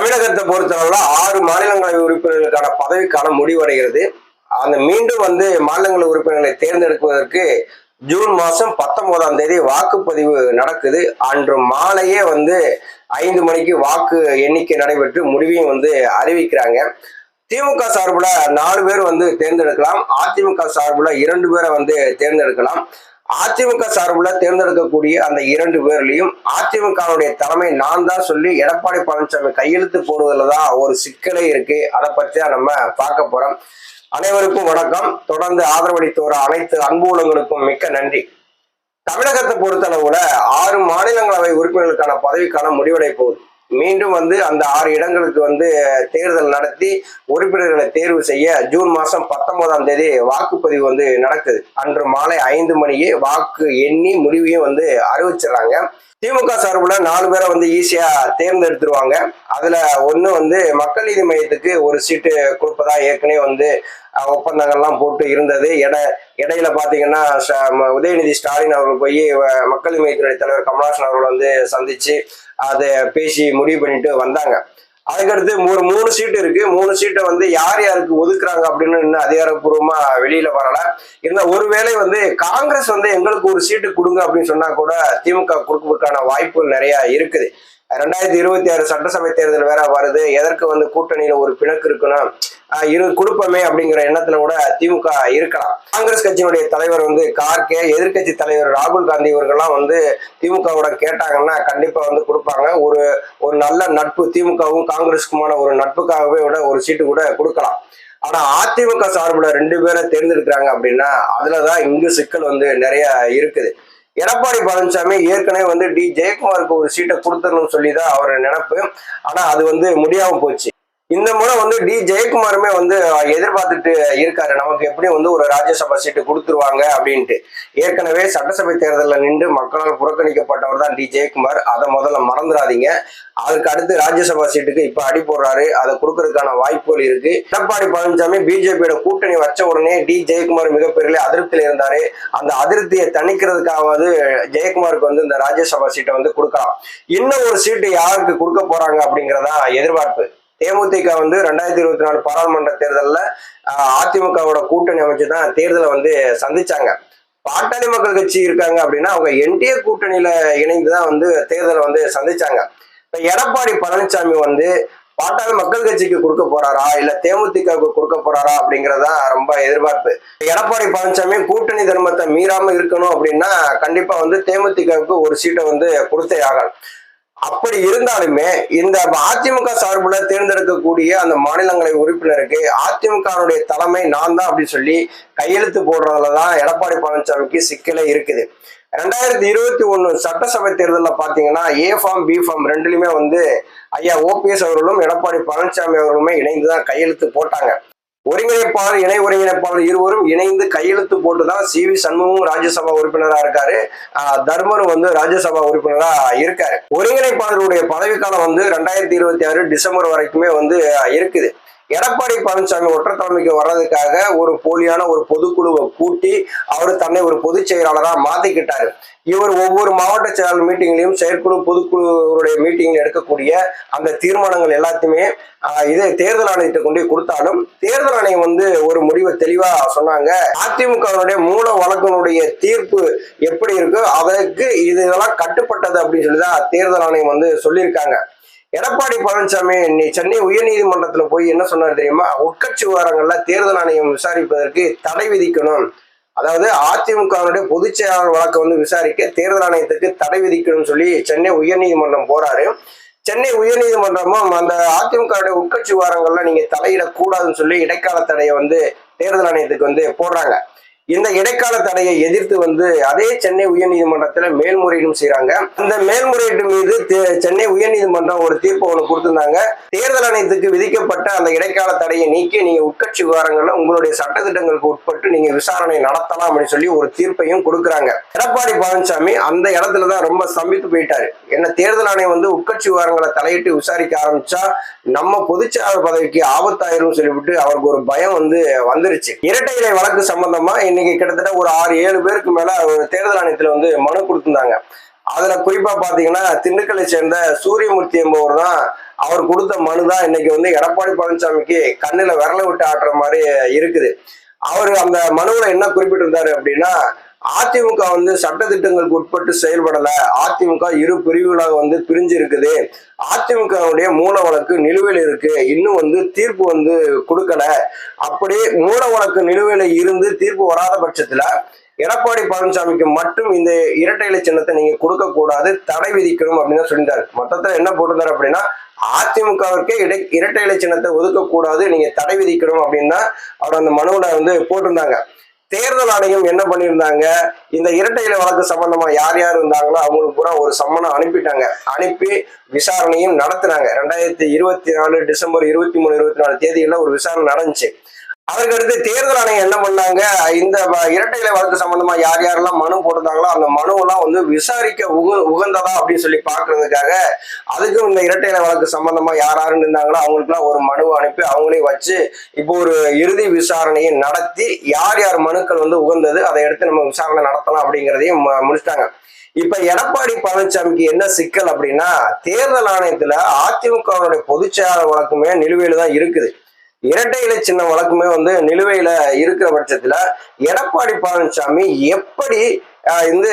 தமிழகத்தை பொறுத்தளவுல ஆறு மாநிலங்களவை உறுப்பினர்களுக்கான பதவிக்காலம் முடிவடைகிறது. அந்த மீண்டும் வந்து மாநிலங்களவை உறுப்பினர்களை தேர்ந்தெடுப்பதற்கு ஜூன் மாசம் பத்தொன்பதாம் தேதி வாக்குப்பதிவு நடக்குது. அன்று மாலையே வந்து ஐந்து மணிக்கு வாக்கு எண்ணிக்கை நடைபெற்று முடிவையும் வந்து அறிவிக்கிறாங்க. திமுக சார்புல நாலு பேர் வந்து தேர்ந்தெடுக்கலாம். அதிமுக சார்புல இரண்டு பேரை வந்து தேர்ந்தெடுக்கலாம். அதிமுக சார்புல தேர்ந்தெடுக்கக்கூடிய அந்த இரண்டு பேர்லையும் அதிமுகவுடைய தலைமை நான் தான் சொல்லி எடப்பாடி பழனிசாமி கையெழுத்து போடுவதில் தான் ஒரு சிக்கலே இருக்கு. அதை பற்றி தான் நம்ம பார்க்க போறோம். அனைவருக்கும் வணக்கம். தொடர்ந்து ஆதரவளித்து வர அனைத்து அன்புலங்களுக்கும் மிக்க நன்றி. தமிழகத்தை பொறுத்தளவுல ஆறு மாநிலங்களவை உறுப்பினர்களுக்கான பதவிக்காலம் முடிவடைய போகுது. மீண்டும் வந்து அந்த ஆறு இடங்களுக்கு வந்து தேர்தல் நடத்தி உறுப்பினர்களை தேர்வு செய்ய ஜூன் மாசம் பத்தொன்பதாம் தேதி வாக்குப்பதிவு வந்து நடக்குது. அன்று மாலை ஐந்து மணிக்கு வாக்கு எண்ணி முடிவையும் வந்து அறிவிச்சிடுறாங்க. திமுக சார்பில் நாலு பேரை வந்து ஈஸியாக தேர்ந்தெடுத்துருவாங்க. அதில் ஒன்று வந்து மக்கள் நீதி மையத்துக்கு ஒரு சீட்டு கொடுப்பதா ஏற்கனவே வந்து ஒப்பந்தங்கள்லாம் போட்டு இருந்தது. இட இடையில பார்த்தீங்கன்னா உதயநிதி ஸ்டாலின் அவர்கள் போய் மக்கள் நீதி மையத்தினுடைய தலைவர் கமல்ஹாசன் அவர்கள் வந்து சந்திச்சு அதை பேசி முடிவு பண்ணிட்டு வந்தாங்க. அதுக்கடுத்து ஒரு மூணு சீட்டு இருக்கு. மூணு சீட்டை வந்து யார் யாருக்கு ஒதுக்குறாங்க அப்படின்னு இன்னும் அதிகாரப்பூர்வமா வெளியில வரல. இருந்தா ஒருவேளை வந்து காங்கிரஸ் வந்து எங்களுக்கு ஒரு சீட்டு கொடுங்க அப்படின்னு சொன்னா கூட திமுக கொடுக்கறதுக்கான வாய்ப்புகள் நிறைய இருக்குது. ரெண்டாயிரத்தி இருபத்தி ஆறு சட்டசபை தேர்தல் வேற வருது. எதற்கு வந்து கூட்டணியில ஒரு பிணக்கு இருக்கணும் இரு கொடுப்போமே அப்படிங்கிற எண்ணத்துல கூட திமுக இருக்கலாம். காங்கிரஸ் கட்சியினுடைய தலைவர் வந்து கார்கே எதிர்க்கட்சி தலைவர் ராகுல் காந்தி இவர்கள்லாம் வந்து திமுகவோட கேட்டாங்கன்னா கண்டிப்பா வந்து கொடுப்பாங்க. ஒரு ஒரு நல்ல நட்பு திமுகவும் காங்கிரஸுக்குமான ஒரு நட்புக்காகவே விட ஒரு சீட்டு கூட கொடுக்கலாம். ஆனா அதிமுக சார்புல ரெண்டு பேரை தேர்ந்தெடுக்கிறாங்க அப்படின்னா அதுலதான் இங்கு சிக்கல் வந்து நிறைய இருக்குது. எடப்பாடி பழனிசாமி ஏற்கனவே வந்து டி. ஜெயக்குமாருக்கு ஒரு சீட்டை கொடுத்துடணும்னு சொல்லி தான் அவர் நினைப்பு. ஆனா அது வந்து முடியாம போச்சு. இந்த முறை வந்து டி ஜெயக்குமாருமே வந்து எதிர்பார்த்துட்டு இருக்காரு. நமக்கு எப்படியும் வந்து ஒரு ராஜ்யசபா சீட்டு கொடுத்துருவாங்க அப்படின்ட்டு. ஏற்கனவே சட்டசபை தேர்தலில் நின்று மக்களால் புறக்கணிக்கப்பட்டவர் தான் டி ஜெயக்குமார். அதை முதல்ல மறந்துடாதீங்க. அதுக்கு அடுத்து ராஜ்யசபா சீட்டுக்கு இப்போ அடி போடுறாரு. அதை கொடுக்கறதுக்கான வாய்ப்புகள் இருக்கு. எடப்பாடி பழனிசாமி பிஜேபியோட கூட்டணி வச்ச உடனே டி ஜெயக்குமார் மிகப்பெரிய அதிருப்தியில் இருந்தாரு. அந்த அதிருப்தியை தணிக்கிறதுக்காவது ஜெயக்குமாருக்கு வந்து இந்த ராஜ்யசபா சீட்டை வந்து கொடுக்கலாம். இன்னும் ஒரு சீட்டு யாருக்கு கொடுக்க போறாங்க அப்படிங்கிறதா எதிர்பார்ப்பு. தேமுதிக வந்து ரெண்டாயிரத்தி இருபத்தி நாலு பாராளுமன்ற தேர்தலில் அதிமுகவோட கூட்டணி அமைச்சு தான் தேர்தலை வந்து சந்திச்சாங்க. பாட்டாளி மக்கள் கட்சி இருக்காங்க அப்படின்னா அவங்க என்டிஏ கூட்டணியில இணைந்து தான் வந்து தேர்தலை வந்து சந்திச்சாங்க. இப்ப எடப்பாடி பழனிசாமி வந்து பாட்டாளி மக்கள் கட்சிக்கு கொடுக்க போறாரா இல்ல தேமுதிகவுக்கு கொடுக்க போறாரா அப்படிங்கறதா ரொம்ப எதிர்பார்ப்பு. எடப்பாடி பழனிசாமி கூட்டணி தர்மத்தை மீறாம இருக்கணும் அப்படின்னா கண்டிப்பா வந்து தேமுதிகவுக்கு ஒரு சீட்டை வந்து கொடுத்தே ஆகணும். அப்படி இருந்தாலுமே இந்த அதிமுக சார்புல தேர்ந்தெடுக்கக்கூடிய அந்த மாநிலங்களை உறுப்பினருக்கு அதிமுகனுடைய தலைமை நான் தான் அப்படின்னு சொல்லி கையெழுத்து போடுறதுல தான் எடப்பாடி பழனிசாமிக்கு சிக்கலே இருக்குது. ரெண்டாயிரத்தி இருபத்தி ஒன்று சட்டசபை தேர்தலில் பார்த்தீங்கன்னா ஏ ஃபார்ம் பி ஃபார்ம் ரெண்டுலையுமே வந்து ஐயா ஓபிஎஸ் அவர்களும் எடப்பாடி பழனிசாமி அவர்களுமே இணைந்து தான் கையெழுத்து போட்டாங்க. ஒருங்கிணைப்பாளர் இணை ஒருங்கிணைப்பாளர் இருவரும் இணைந்து கையெழுத்து போட்டுதான் சி வி சண்முகமும் ராஜ்யசபா உறுப்பினரா இருக்காரு. ஆஹ் தர்மரும் வந்து ராஜ்யசபா உறுப்பினரா இருக்காரு. ஒருங்கிணைப்பாளருடைய பதவிக்காலம் வந்து ரெண்டாயிரத்தி இருபத்தி ஆறு டிசம்பர் வரைக்குமே வந்து இருக்குது. எடப்பாடி பழனிசாமி ஒற்றத்தலைமைக்கு வர்றதுக்காக ஒரு போலியான ஒரு பொதுக்குழுவை கூட்டி அவர் தன்னை ஒரு பொதுச் செயலாளராக மாத்திக்கிட்டாரு. இவர் ஒவ்வொரு மாவட்ட செயலாளர் மீட்டிங்லையும் செயற்குழு பொதுக்குழுவுடைய மீட்டிங்ல எடுக்கக்கூடிய அந்த தீர்மானங்கள் எல்லாத்தையுமே ஆஹ் இதை தேர்தல் ஆணையத்தை கொண்டு போய் கொடுத்தாலும் தேர்தல் ஆணையம் வந்து ஒரு முடிவை தெளிவா சொன்னாங்க. அதிமுகவினுடைய மூல வழக்கினுடைய தீர்ப்பு எப்படி இருக்கோ அதற்கு இதெல்லாம் கட்டுப்பட்டது அப்படின்னு சொல்லி தான் தேர்தல் ஆணையம் வந்து சொல்லியிருக்காங்க. எடப்பாடி பழனிசாமி நீ சென்னை உயர்நீதிமன்றத்துல போய் என்ன சொன்னார் தெரியுமா? உட்கட்சி விவகாரங்கள்ல தேர்தல் ஆணையம் விசாரிப்பதற்கு தடை விதிக்கணும். அதாவது அதிமுகவினுடைய பொதுச் செயலாளர் வழக்கை வந்து விசாரிக்க தேர்தல் ஆணையத்துக்கு தடை விதிக்கணும்னு சொல்லி சென்னை உயர்நீதிமன்றம் போறாரு. சென்னை உயர்நீதிமன்றமும் அந்த அதிமுகவுடைய உட்கட்சி விவகாரங்கள்ல நீங்க தலையிடக்கூடாதுன்னு சொல்லி இடைக்கால தடையை வந்து தேர்தல் ஆணையத்துக்கு வந்து போடுறாங்க. இந்த இடைக்கால தடையை எதிர்த்து வந்து அதே சென்னை உயர்நீதிமன்றத்தில் மேல்முறையீடும் செய்கிறாங்க அந்த மேல்முறையீட்டு மீது தே- சென்னை உயர்நீதிமன்றம் ஒரு தீர்ப்பு ஒன்று கொடுத்திருந்தாங்க. தேர்தல் ஆணையத்துக்கு விதிக்கப்பட்ட அந்த இடைக்கால தடையை நீக்கி நீங்கள் உட்கட்சி விவகாரங்களில் உங்களுடைய சட்டத்திட்டங்களுக்கு உட்பட்டு நீங்கள் விசாரணை நடத்தலாம் அப்படின்னு சொல்லி ஒரு தீர்ப்பையும் கொடுக்குறாங்க. எடப்பாடி பழனிசாமி அந்த இடத்துல தான் ரொம்ப ஸ்தம்பித்து போயிட்டாரு. என்ன தேர்தல் ஆணையம் வந்து உட்கட்சி விவகாரங்களை தலையிட்டு விசாரிக்க ஆரம்பிச்சா நம்ம பொதுச்செயலாளர் பதவிக்கு ஆபத்தாயிரும் சொல்லிவிட்டு அவருக்கு ஒரு பயம் வந்து வந்துருச்சு. இரட்டை இலை வழக்கு சம்பந்தமா இன்னைக்கு கிட்டத்தட்ட ஒரு ஆறு ஏழு பேருக்கு மேல தேர்தல் ஆணையத்துல வந்து மனு கொடுத்திருந்தாங்க. அதுல குறிப்பா பாத்தீங்கன்னா திண்டுக்கல்லை சேர்ந்த சூரியமூர்த்தி என்பவர் தான் அவர் கொடுத்த மனு தான் இன்னைக்கு வந்து எடப்பாடி பழனிசாமிக்கு கண்ணுல விரல விட்டு ஆட்டுற மாதிரி இருக்குது. அவர் அந்த மனுவில் என்ன குறிப்பிட்டிருந்தாரு அப்படின்னா அதிமுக வந்து சட்டத்திட்டங்களுக்கு உட்பட்டு செயல்படல. அதிமுக இரு பிரிவுகளாக வந்து பிரிஞ்சு இருக்குது அதிமுகவுடைய மூல வழக்கு நிலுவையில் இருக்கு. இன்னும் வந்து தீர்ப்பு வந்து கொடுக்கல. அப்படி மூல வழக்கு நிலுவையில இருந்து தீர்ப்பு வராத பட்சத்துல எடப்பாடி பழனிசாமிக்கு மட்டும் இந்த இரட்டை இலை சின்னத்தை நீங்க கொடுக்க கூடாது தடை விதிக்கணும் அப்படின்னு சொல்லியிருந்தாரு மொத்தத்துல என்ன போட்டிருந்தாரு அப்படின்னா அதிமுகவிற்கே இடை இரட்டை இலை சின்னத்தை ஒதுக்கக்கூடாது நீங்க தடை விதிக்கணும் அப்படின்னு தான் அவர் அந்த மனுவில் வந்து போட்டிருந்தாங்க. தேர்தல் ஆணையம் என்ன பண்ணியிருந்தாங்க? இந்த இரட்டை இலை வழக்கு சம்பந்தமா யார் யார் இருந்தாங்களோ அவங்களுக்கு பூரா ஒரு சம்மனம் அனுப்பிட்டாங்க. அனுப்பி விசாரணையும் நடத்தினாங்க. ரெண்டாயிரத்தி இருபத்தி நாலு டிசம்பர் இருபத்தி மூணு இருபத்தி நாலு தேதியில ஒரு விசாரணை நடந்துச்சு. அதற்கடுத்து தேர்தல் ஆணையம் என்ன பண்ணாங்க? இந்த இரட்டை இலை வழக்கு சம்பந்தமா யார் யாரெல்லாம் மனு போட்டிருந்தாங்களோ அந்த மனுவெல்லாம் வந்து விசாரிக்க உக உகந்ததா அப்படின்னு சொல்லி பாக்குறதுக்காக அதுக்கும் இந்த இரட்டை இலை வழக்கு சம்பந்தமா யார் யாருன்னு இருந்தாங்களோ அவங்களுக்குலாம் ஒரு மனுவை அனுப்பி அவங்களையும் வச்சு இப்போ ஒரு இறுதி விசாரணையை நடத்தி யார் யார் மனுக்கள் வந்து உகந்தது அதை எடுத்து நம்ம விசாரணை நடத்தலாம் அப்படிங்கிறதையும் மு- முடிச்சிட்டாங்க. இப்ப எடப்பாடி பழனிசாமிக்கு என்ன சிக்கல் அப்படின்னா தேர்தல் ஆணையத்துல அதிமுகவுடைய பொதுச்செயலாளர் வழக்குமே நிலுவையில தான் இருக்குது. இரட்டை இலை சின்ன வழக்குமே வந்து நிலுவையில இருக்கிற பட்சத்துல எடப்பாடி பழனிசாமி எப்படி இந்த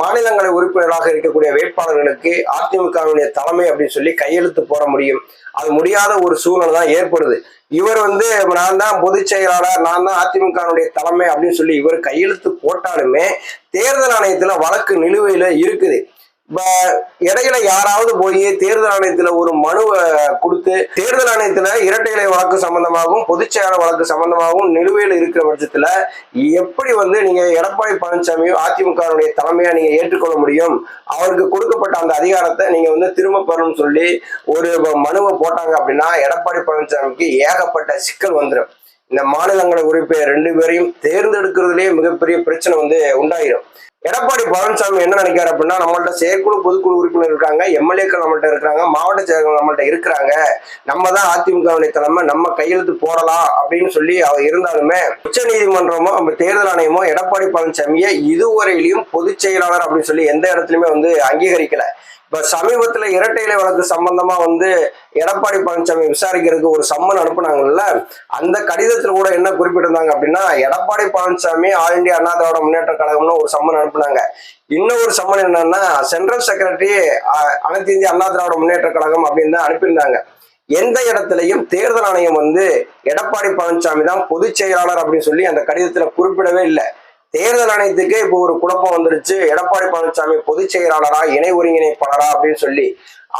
மாநிலங்களை உறுப்பினராக இருக்கக்கூடிய வேட்பாளர்களுக்கு அதிமுகவினுடைய தலைமை அப்படின்னு சொல்லி கையெழுத்து போட முடியும். அது முடியாத ஒரு சூழ்நிலை தான் ஏற்படுது. இவர் வந்து நான் தான் பொதுச் செயலாளர் நான் தான் அதிமுகவினுடைய தலைமை அப்படின்னு சொல்லி இவர் கையெழுத்து போட்டாலுமே தேர்தல் ஆணையத்துல வழக்கு நிலுவையில இருக்குது. இடையில யாராவது போய் தேர்தல் ஆணையத்துல ஒரு மனுவை கொடுத்து தேர்தல் ஆணையத்துல இரட்டை இலை வழக்கு சம்பந்தமாகவும் பொதுச்செயலாளர் வழக்கு சம்பந்தமாகவும் நிலுவையில் இருக்கிற பட்சத்துல எப்படி வந்து நீங்க எடப்பாடி பழனிசாமியோ அதிமுகவுடைய தலைமையா நீங்க ஏற்றுக்கொள்ள முடியும்? அவருக்கு கொடுக்கப்பட்ட அந்த அதிகாரத்தை நீங்க வந்து திரும்ப பெறணும்னு சொல்லி ஒரு மனுவை போட்டாங்க அப்படின்னா எடப்பாடி பழனிசாமிக்கு ஏகப்பட்ட சிக்கல் வந்துடும் இந்த மாநிலங்களை உறுப்பினர் ரெண்டு பேரையும் தேர்ந்தெடுக்கிறதுலயே மிகப்பெரிய பிரச்சனை வந்து உண்டாயிரும். எடப்பாடி பழனிசாமி என்ன நினைக்கிறார் அப்படின்னா நம்மள்ட்ட செயற்குழு பொதுக்குழு உறுப்பினர் இருக்காங்க எம்எல்ஏக்கள் நம்மள்ட்ட இருக்காங்க மாவட்ட செயலர்கள் நம்மள்ட்ட இருக்கிறாங்க. நம்ம தான் அதிமுகவுடைய தலைமை நம்ம கையெழுத்து போடலாம் அப்படின்னு சொல்லி அவர் இருந்தாலுமே உச்ச நீதிமன்றமோ நம்ம தேர்தல் ஆணையமோ எடப்பாடி பழனிசாமியை இதுவரையிலையும் பொதுச் செயலாளர் அப்படின்னு சொல்லி எந்த இடத்துலயுமே வந்து அங்கீகரிக்கல. இப்ப சமீபத்துல இரட்டை இலை வழக்கு சம்பந்தமா வந்து எடப்பாடி பழனிசாமி விசாரிக்கிறதுக்கு ஒரு சம்மன் அனுப்புனாங்கல்ல அந்த கடிதத்துல கூட என்ன குறிப்பிட்டிருந்தாங்க அப்படின்னா எடப்பாடி பழனிசாமி ஆல் இந்தியா அண்ணா திராவிட முன்னேற்ற கழகம்னு ஒரு சம்மன் அனுப்புனாங்க. இன்னும் ஒரு சம்மன் என்னன்னா சென்ட்ரல் செக்ரட்டரி அனைத்து இந்திய அண்ணா திராவிட முன்னேற்ற கழகம் அப்படின்னு தான் அனுப்பியிருந்தாங்க. எந்த இடத்துலையும் தேர்தல் ஆணையம் வந்து எடப்பாடி பழனிசாமி தான் பொதுச் செயலாளர் அப்படின்னு சொல்லி அந்த கடிதத்துல குறிப்பிடவே இல்லை. தேர்தல் ஆணையத்துக்கு இப்போ ஒரு குழப்பம் வந்துருச்சு. எடப்பாடி பழனிசாமி பொதுச் செயலாளரா இணை ஒருங்கிணைப்பாளரா அப்படின்னு சொல்லி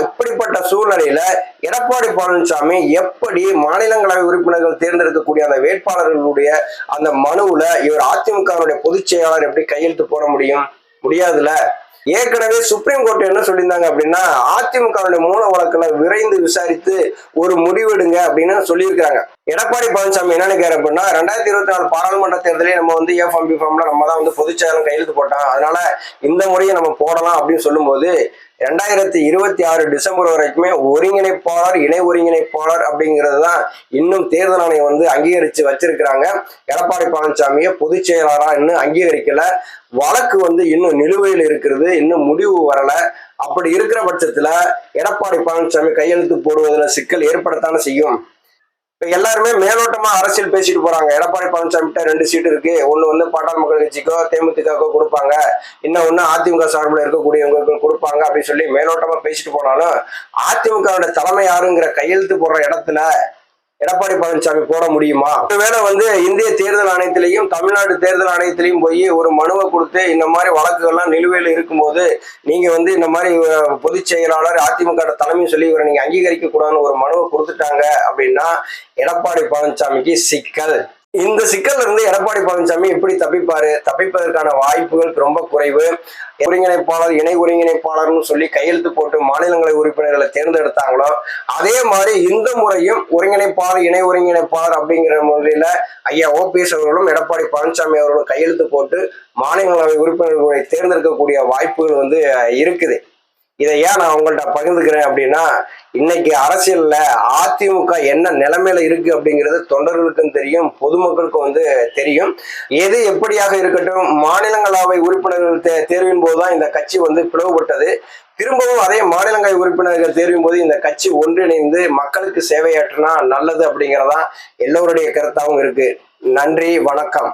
இப்படிப்பட்ட சூழ்நிலையில எடப்பாடி பழனிசாமி எப்படி மாநிலங்களவை உறுப்பினர்கள் தேர்ந்தெடுக்கக்கூடிய அந்த வேட்பாளர்களுடைய அந்த மனுவுல இவர் அதிமுகவுடைய பொதுச் செயலாளர் எப்படி கையெழுத்து போட முடியும்? முடியாதுல ஏற்கனவே சுப்ரீம் கோர்ட் என்ன சொல்லியிருந்தாங்க அப்படின்னா அதிமுகவுடைய மூல வழக்குல விரைந்து விசாரித்து ஒரு முடிவெடுங்க அப்படின்னு சொல்லியிருக்காங்க எடப்பாடி பழனிசாமி என்ன நினைக்கிறாரு அப்படின்னா ரெண்டாயிரத்தி இருபத்தி நாலு பாராளுமன்ற தேர்தலே நம்ம வந்து எஃப் ஃபார்ம் ஃபார்ம்ல நம்ம தான் வந்து பொதுச் செயலாளர் கையெழுத்து போட்டோம் அதனால இந்த முறையை நம்ம போடலாம் அப்படின்னு சொல்லும்போது ரெண்டாயிரத்தி இருபத்தி ஆறு டிசம்பர் வரைக்குமே ஒருங்கிணைப்பாளர் இணை ஒருங்கிணைப்பாளர் அப்படிங்கிறது தான் இன்னும் தேர்தல் ஆணையம் வந்து அங்கீகரிச்சு வச்சிருக்கிறாங்க. எடப்பாடி பழனிசாமியை பொதுச் செயலாளரா இன்னும் அங்கீகரிக்கல. வழக்கு வந்து இன்னும் நிலுவையில் இருக்கிறது இன்னும் முடிவு வரல. அப்படி இருக்கிற பட்சத்துல எடப்பாடி பழனிசாமி கையெழுத்து போடுவதில் சிக்கல் ஏற்படத்தானே செய்யும்? எல்லாருமே மேலோட்டமா அரசியல் பேசிட்டு போறாங்க. எடப்பாடி பழனிசாமிகிட்ட ரெண்டு சீட் இருக்கு. ஒண்ணு வந்து பாட்டாள் மக்கள் கட்சிக்கோ தேமுதிகோ கொடுப்பாங்க. இன்னும் ஒண்ணு அதிமுக சார்பில் இருக்கக்கூடியவங்களுக்கு கொடுப்பாங்க அப்படின்னு சொல்லி மேலோட்டமா பேசிட்டு போனாலும் அதிமுகவோட தலைமை யாருங்கிற கையெழுத்து போடுற இடத்துல எடப்பாடி பழனிசாமி போட முடியுமா? ஒருவேளை வந்து இந்திய தேர்தல் ஆணையத்திலையும் தமிழ்நாடு தேர்தல் ஆணையத்திலையும் போய் ஒரு மனுவை கொடுத்து இந்த மாதிரி வழக்குகள்லாம் நிலுவையில் இருக்கும்போது நீங்க வந்து இந்த மாதிரி பொதுச் செயலாளர் அதிமுக தலைமை சொல்லி இவரை நீங்க அங்கீகரிக்க கூடாதுன்னு ஒரு மனுவை கொடுத்துட்டாங்க அப்படின்னா எடப்பாடி பழனிசாமிக்கு சிக்கல். இந்த சிக்கல்ல இருந்து எடப்பாடி பழனிசாமி எப்படி தப்பிப்பாரு? தப்பிப்பதற்கான வாய்ப்புகள் ரொம்ப குறைவு. ஒருங்கிணைப்பாளர் இணை ஒருங்கிணைப்பாளர்னு சொல்லி கையெழுத்து போட்டு மாநிலங்களை உறுப்பினர்களை தேர்ந்தெடுத்தாங்களோ அதே மாதிரி இந்த முறையும் ஒருங்கிணைப்பாளர் இணை ஒருங்கிணைப்பாளர் அப்படிங்கிற முறையில ஐயா ஓபிஎஸ் அவர்களும் எடப்பாடி பழனிசாமி அவர்களும் கையெழுத்து போட்டு மாநிலங்களவை உறுப்பினர்களை தேர்ந்தெடுக்கக்கூடிய வாய்ப்புகள் வந்து இருக்குது. இதை ஏன் நான் உங்கள்கிட்ட பகிர்ந்துக்கிறேன் அப்படின்னா இன்னைக்கு அரசியல்ல அதிமுக என்ன நிலைமையில இருக்கு அப்படிங்கிறது தொண்டர்களுக்கும் தெரியும் பொதுமக்களுக்கும் வந்து தெரியும். எது எப்படியாக இருக்கட்டும் மாநிலங்களவை உறுப்பினர்கள் தே தேர்வின் போதுதான் இந்த கட்சி வந்து பிளவுபட்டது. திரும்பவும் அதே மாநிலங்களவை உறுப்பினர்கள் தேர்வின் போது இந்த கட்சி ஒன்றிணைந்து மக்களுக்கு சேவையாற்றினா நல்லது அப்படிங்கறதா எல்லோருடைய கருத்தாகவும் இருக்கு. நன்றி வணக்கம்.